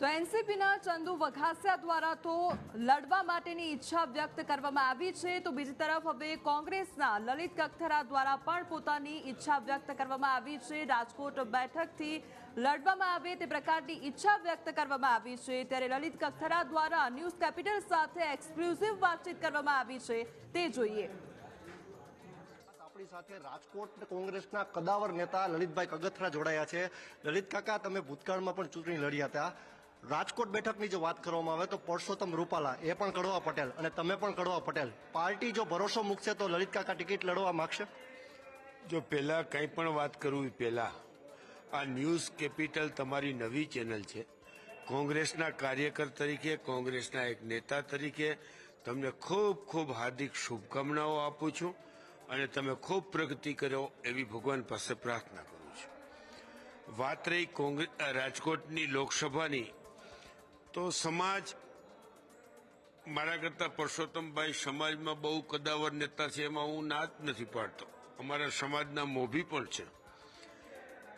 તો એનસીપીના ચંદુ વઘાસિયા દ્વારા તો લડવા માટેની ઈચ્છા વ્યક્ત કરવામાં આવી છે. તો બીજી તરફ હવે કોંગ્રેસના લલિત કગથરા દ્વારા પણ પોતાની ઈચ્છા વ્યક્ત કરવામાં આવી છે. રાજકોટ બેઠકથી લડવામાં આવે તે પ્રકારની ઈચ્છા વ્યક્ત કરવામાં આવી છે. ત્યારે લલિત કગથરા દ્વારા ન્યૂઝ કેપિટલ સાથે એક્સક્લુઝિવ વાતચીત કરવામાં આવી છે. તે જોઈએ. આપણી સાથે રાજકોટ કોંગ્રેસના કદાવર નેતા લલિતભાઈ કગથરા જોડાયા છે. લલિત કાકા, તમે ભૂતકાળમાં પણ ચૂંટણી લડ્યા હતા. રાજકોટ બેઠકની જો વાત કરવામાં આવે તો પરસોત્તમ રૂપાલા, એ પણ કડવા પટેલ અને તમે પણ કડવા પટેલ. પાર્ટી જો ભરોસો મૂકશે તો લલિત કાકા ટિકિટ લડવા માંગશે? જો પહેલા કંઈ પણ વાત કરું પહેલા, આ ન્યૂઝ કેપિટલ તમારી નવી ચેનલ છે. કોંગ્રેસના કાર્યકર તરીકે, કોંગ્રેસના એક નેતા તરીકે તમને ખૂબ ખૂબ હાર્દિક શુભકામનાઓ આપું છું અને તમે ખૂબ પ્રગતિ કરો એવી ભગવાન પાસે પ્રાર્થના કરું છું. વાત રહી કોંગ્રેસ રાજકોટની લોકસભાની. તો સમાજ મારા કરતા પરસોત્તમભાઈ સમાજમાં બહુ કદાવર નેતા છે, એમાં હું ના જ નથી પાડતો. અમારા સમાજના મોભી પણ છે.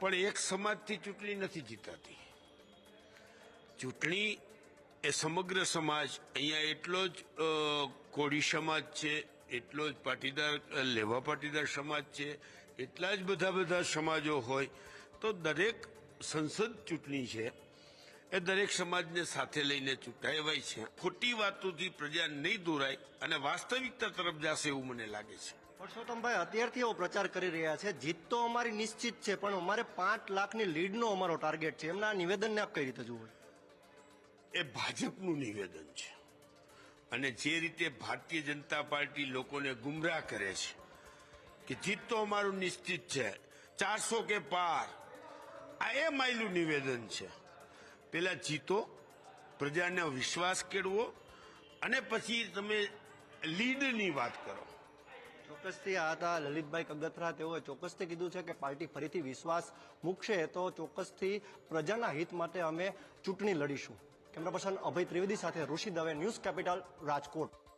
પણ એક સમાજથી ચૂંટણી નથી જીતાતી. ચૂંટણી એ સમગ્ર સમાજ, અહીંયા એટલો જ કોળી સમાજ છે, એટલો જ પાટીદાર લેવા પાટીદાર સમાજ છે, એટલા જ બધા બધા સમાજો હોય. તો દરેક સંસદ ચૂંટણી છે. એ દરેક સમાજને સાથે લઈને ચૂંટાવાય છે. ખોટી વાતોથી પ્રજા નહીં દોરાય અને વાસ્તવિકતા તરફ જશે એવું મને લાગે છે. પરસોત્તમભાઈ અત્યારથી એવો પ્રચાર કરી રહ્યા છે. જીત તો અમારી નિશ્ચિત છે પણ અમારે પાંચ લાખની લીડનો અમારો ટાર્ગેટ છે. એમના નિવેદનને આપ કઈ રીતે જુઓ? એ ભાજપનું નિવેદન છે. અને જે રીતે ભારતીય જનતા પાર્ટી લોકોને ગુમરાહ કરે છે કે જીત તો અમારું નિશ્ચિત છે. ચારસો કે પાર. આ એ માયલું નિવેદન છે. પેલા જીતો, પ્રજાને વિશ્વાસ કેળવો અને પછી તમે લીડની વાત કરો. ચોક્કસથી આ હતા લલિતભાઈ કગથરા. તેઓએ ચોક્કસથી કીધું છે કે પાર્ટી ફરીથી વિશ્વાસ મૂકશે તો ચોક્કસથી પ્રજાના હિત માટે અમે ચૂંટણી લડીશું. કેમેરા પર્સન અભય ત્રિવેદી સાથે ઋષિ દવે, ન્યૂઝ કેપિટલ, રાજકોટ.